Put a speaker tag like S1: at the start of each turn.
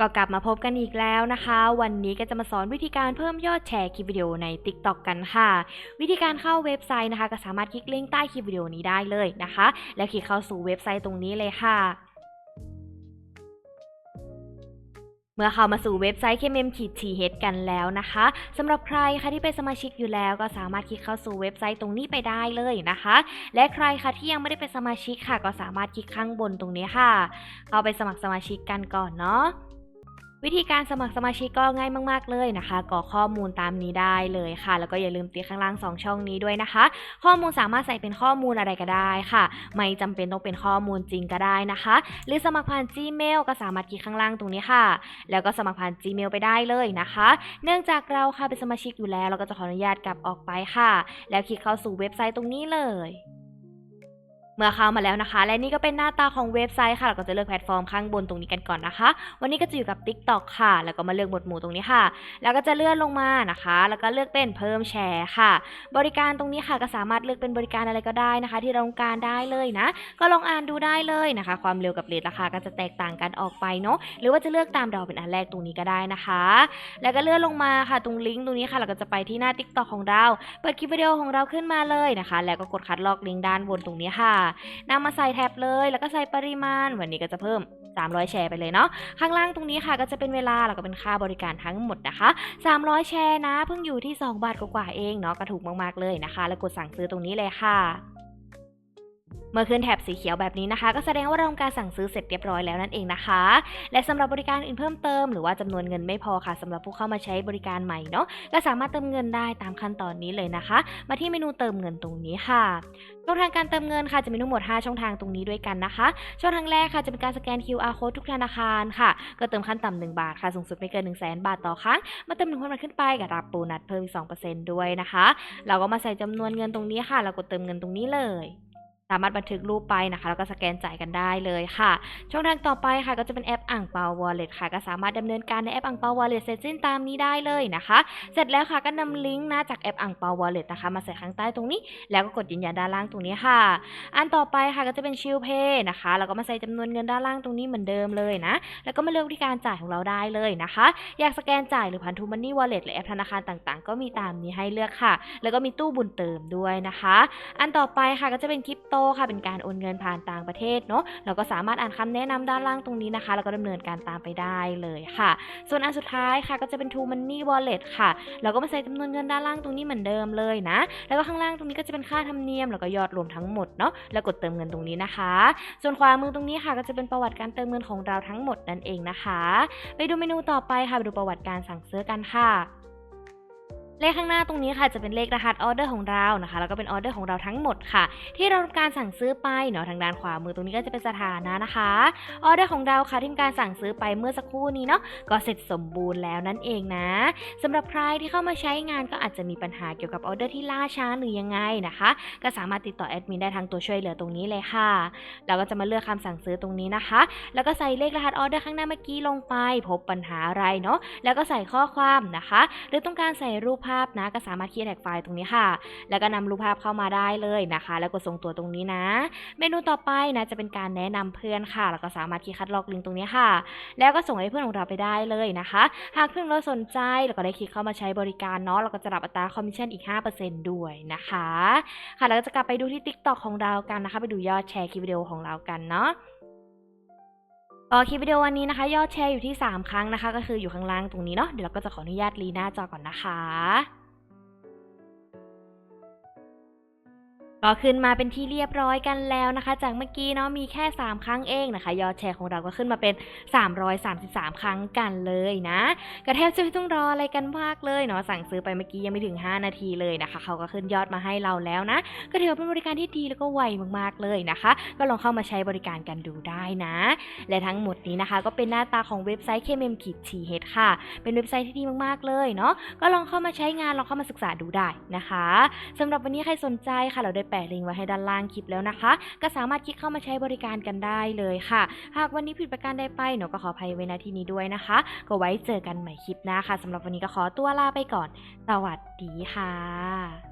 S1: ก็กลับมาพบกันอีกแล้วนะคะ วันนี้ก็จะมาสอนวิธีการเพิ่มยอดแชร์คลิปวิดีโอใน TikTok กันค่ะ วิธีการเข้าเว็บไซต์นะคะ ก็สามารถคลิกลิงก์ใต้คลิปวิดีโอนี้ได้เลยนะคะ แล้วคลิกเข้าสู่เว็บไซต์ตรงนี้เลยค่ะ เมื่อเข้ามาสู่เว็บไซต์ KMM ขีด TH กันแล้วนะคะสำหรับใครคะที่เป็นสมาชิกอยู่แล้ว ก็สามารถคลิกเข้าสู่เว็บไซต์ตรงนี้ไปได้เลยนะคะ และใครคะที่ยังไม่ได้เป็นสมาชิกค่ะ ก็สามารถคลิกข้างบนตรงนี้ค่ะ เข้าไปสมัครสมาชิกกันก่อนเนาะ วิธีการสมัครสมาชิกก็ง่ายมาก ๆ เลยนะคะกรอกข้อมูลตามนี้ได้เลยค่ะ แล้วก็อย่าลืมติดข้างล่าง 2 ช่องนี้ด้วยนะคะ ข้อมูลสามารถใส่เป็นข้อมูลอะไรก็ได้ค่ะ ไม่จำเป็นต้องเป็นข้อมูลจริงก็ได้นะคะ หรือสมัครผ่าน Gmail ก็สามารถคลิกข้างล่างตรงนี้ค่ะ แล้วก็สมัครผ่าน Gmail ไปได้เลยนะคะ เนื่องจากเราค่ะเป็นสมาชิกอยู่แล้ว เราก็จะขออนุญาตกลับออกไปค่ะ แล้วคลิกเข้าสู่เว็บไซต์ตรงนี้เลย เมื่อเข้ามาแล้วนะคะ และนี่ก็เป็นหน้าตาของเว็บไซต์ค่ะเราก็จะเลือกแพลตฟอร์มข้างบนตรงนี้กันก่อนนะคะ วันนี้ก็จะอยู่กับ TikTok ค่ะ แล้วก็มาเลือกหมวดหมู่ตรงนี้ค่ะ แล้วก็จะเลื่อนลงมานะคะ แล้วก็เลือกเป็นเพิ่มแชร์ค่ะ บริการตรงนี้ค่ะก็สามารถเลือกเป็นบริการอะไรก็ได้นะคะ ที่เราต้องการได้เลยนะ ก็ลองอ่านดูได้เลยนะคะ ความเร็วกับเรทราคาก็จะแตกต่างกันออกไปเนาะ หรือว่าจะเลือกตามดาวเป็นอันแรกตรงนี้ก็ได้นะคะ แล้วก็เลื่อนลงมาค่ะ ตรงลิงก์ตรงนี้ค่ะ เราก็จะไปที่หน้า TikTok ของเรา เปิดคลิปวิดีโอของเราขึ้นมาเลยนะคะ แล้วก็กดคัดลอกลิงก์ด้านบนตรงนี้ค่ะนำมาใส่แท็บเลย แล้วก็ใส่ปริมาณ วันนี้ก็จะเพิ่ม 300 แชร์ไปเลยเนาะ ข้างล่างตรงนี้ค่ะก็จะเป็นเวลาแล้วก็เป็นค่าบริการทั้งหมดนะคะ 300 แชร์นะ เพิ่งอยู่ที่ 2 บาทกว่าๆเองเนาะก็ถูกมากๆเลยนะคะ แล้วกดสั่งซื้อตรงนี้เลยค่ะ เมื่อขึ้นแถบสีเขียวแบบนี้นะคะ ก็แสดงว่าเราทำการสั่งซื้อเสร็จเรียบร้อยแล้วนั่นเองนะคะ และสำหรับบริการอื่นเพิ่มเติมหรือว่าจำนวนเงินไม่พอค่ะสำหรับผู้เข้ามาใช้บริการใหม่เนาะก็สามารถเติมเงินได้ตามขั้นตอนนี้เลยนะคะ มาที่เมนูเติมเงินตรงนี้ค่ะช่องทางการเติมเงินค่ะจะมีทั้งหมด 5 ช่องทางตรงนี้ด้วยกันนะคะ ช่องทางแรกค่ะจะเป็นการสแกน QR code ทุกธนาคารค่ะ ก็เติมขั้นต่ำ1บาทค่ะ สูงสุดไม่เกิน 1 0 0 0 0แบาทต่อครั้ง มาเติม1,000บาทขึ้นไปกับรับโบนัสเพิ่มอีก2%ด้วยนะคะ เราก็มาใส่จำนวนเงินตรงนี้ค่ะแล้วกดเติมเงินตรงนี้เลย สามารถบันทึกรูปไปนะคะ แล้วก็สแกนจ่ายกันได้เลยค่ะ ช่องทางต่อไปค่ะ ก็จะเป็นแอปอ่างเปาวอลเล็ตค่ะ ก็สามารถดำเนินการในแอปอ่างเปาวอลเล็ตเสร็จสิ้นตามนี้ได้เลยนะคะ เสร็จแล้วค่ะก็นำลิงก์นะจากแอปอ่างเปาวอลเล็ตนะคะมาใส่ข้างใต้ตรงนี้ แล้วก็กดยืนยันด้านล่างตรงนี้ค่ะ อันต่อไปค่ะก็จะเป็นชิลเพย์นะคะแล้วก็มาใส่จำนวนเงินด้านล่างตรงนี้เหมือนเดิมเลยนะ แล้วก็มาเลือกวิธีการจ่ายของเราได้เลยนะคะ อยากสแกนจ่ายหรือผ่านทูมันนี่วอลเล็ตหรือแอปธนาคารต่างๆ ก็มีตามนี้ให้เลือกค่ะ แล้วก็มีตู้บุญเติมด้วยนะคะ อันต่อไปค่ะก็จะเป็นคริปโตค่ะเป็นการโอนเงินผ่านต่างประเทศเนาะเราก็สามารถอ่านคำแนะนำด้านล่างตรงนี้นะคะ แล้วก็ดำเนินการตามไปได้เลยค่ะ ส่วนอันสุดท้ายค่ะก็จะเป็น True Money Wallet ค่ะ เราก็มาใส่จำนวนเงินด้านล่างตรงนี้เหมือนเดิมเลยนะ แล้วก็ข้างล่างตรงนี้ก็จะเป็นค่าธรรมเนียมแล้วก็ยอดรวมทั้งหมดเนาะแล้วกดเติมเงินตรงนี้นะคะ ส่วนขวามือตรงนี้ค่ะก็จะเป็นประวัติการเติมเงินของเราทั้งหมดนั่นเองนะคะ ไปดูเมนูต่อไปค่ะไปดูประวัติการสั่งซื้อกันค่ะ เลขข้างหน้าตรงนี้ค่ะจะเป็นเลขรหัสออเดอร์ของเรานะคะ แล้วก็เป็นออเดอร์ของเราทั้งหมดค่ะ ที่เราทำการสั่งซื้อไปเนาะทางด้านขวามือตรงนี้ก็จะเป็นสถานะนะคะออเดอร์ของเราค่ะที่การสั่งซื้อไปเมื่อสักครู่นี้เนาะก็เสร็จสมบูรณ์แล้วนั่นเองนะสำหรับใครที่เข้ามาใช้งานก็อาจจะมีปัญหาเกี่ยวกับออเดอร์ที่ล่าช้าหรือยังไงนะคะ ก็สามารถติดต่อแอดมินได้ทางตัวช่วยเหลือตรงนี้เลยค่ะเราก็จะมาเลือกคำสั่งซื้อตรงนี้นะคะ แล้วก็ใส่เลขรหัสออเดอร์ข้างหน้าเมื่อกี้ลงไป พบปัญหาอะไรเนาะแล้วก็ใส่ข้อความนะคะ หรือต้องการใส่รูปภาพนะก็สามารถคีย์แท็กไฟล์ตรงนี้ค่ะ แล้วก็นำรูปภาพเข้ามาได้เลยนะคะ แล้วกดส่งตัวตรงนี้นะ เมนูต่อไปนะจะเป็นการแนะนำเพื่อนค่ะ แล้วก็สามารถคีย์คัดลอกลิงก์ตรงนี้ค่ะ แล้วก็ส่งให้เพื่อนของเราไปได้เลยนะคะ หากเพื่อนเราสนใจแล้วก็ได้คลิกเข้ามาใช้บริการเนาะเราก็จะรับอัตราคอมมิชชั่นอีก 5%ด้วยนะคะ ค่ะแล้วก็จะกลับไปดูที่ TikTok ของเรากันนะคะ ไปดูยอดแชร์คลิปวิดีโอของเรากันเนาะ คลิปวิดีโอวันนี้นะคะ ยอดแชร์อยู่ที่ 3 ครั้งนะคะ ก็คืออยู่ข้างล่างตรงนี้เนาะเดี๋ยวเราก็จะขออนุญาตรีหน้าจอก่อนนะคะ ก็ขึ้นมาเป็นที่เรียบร้อยกันแล้วนะคะ จากเมื่อกี้เนาะมีแค่ 3 ครั้งเองนะคะ ยอดแชร์ของเราก็ขึ้นมาเป็น 333 ครั้งกันเลยนะก็แทบจะไม่ต้องรออะไรกันมากเลยเนาะสั่งซื้อไปเมื่อกี้ยังไม่ถึง 5 นาทีเลยนะคะ เขาก็ขึ้นยอดมาให้เราแล้วนะ ก็ถือว่าเป็นบริการที่ดีแล้วก็ไวมากๆเลยนะคะ ก็ลองเข้ามาใช้บริการกันดูได้นะ และทั้งหมดนี้นะคะ ก็เป็นหน้าตาของเว็บไซต์ KMM ขีด TH ค่ะ เป็นเว็บไซต์ที่ดีมากๆเลยเนาะก็ลองเข้ามาใช้งานลองเข้ามาศึกษาดูได้นะคะสำหรับวันนี้ใครสนใจค่ะเราได้ปะลิงก์ไว้ให้ด้านล่างคลิปแล้วนะคะ ก็สามารถคลิกเข้ามาใช้บริการกันได้เลยค่ะ หากวันนี้ผิดประการใดไปหนูก็ขออภัยไว้ณที่นี้ด้วยนะคะ ก็ไว้เจอกันใหม่คลิปหน้าค่ะสำหรับวันนี้ก็ขอตัวลาไปก่อน สวัสดีค่ะ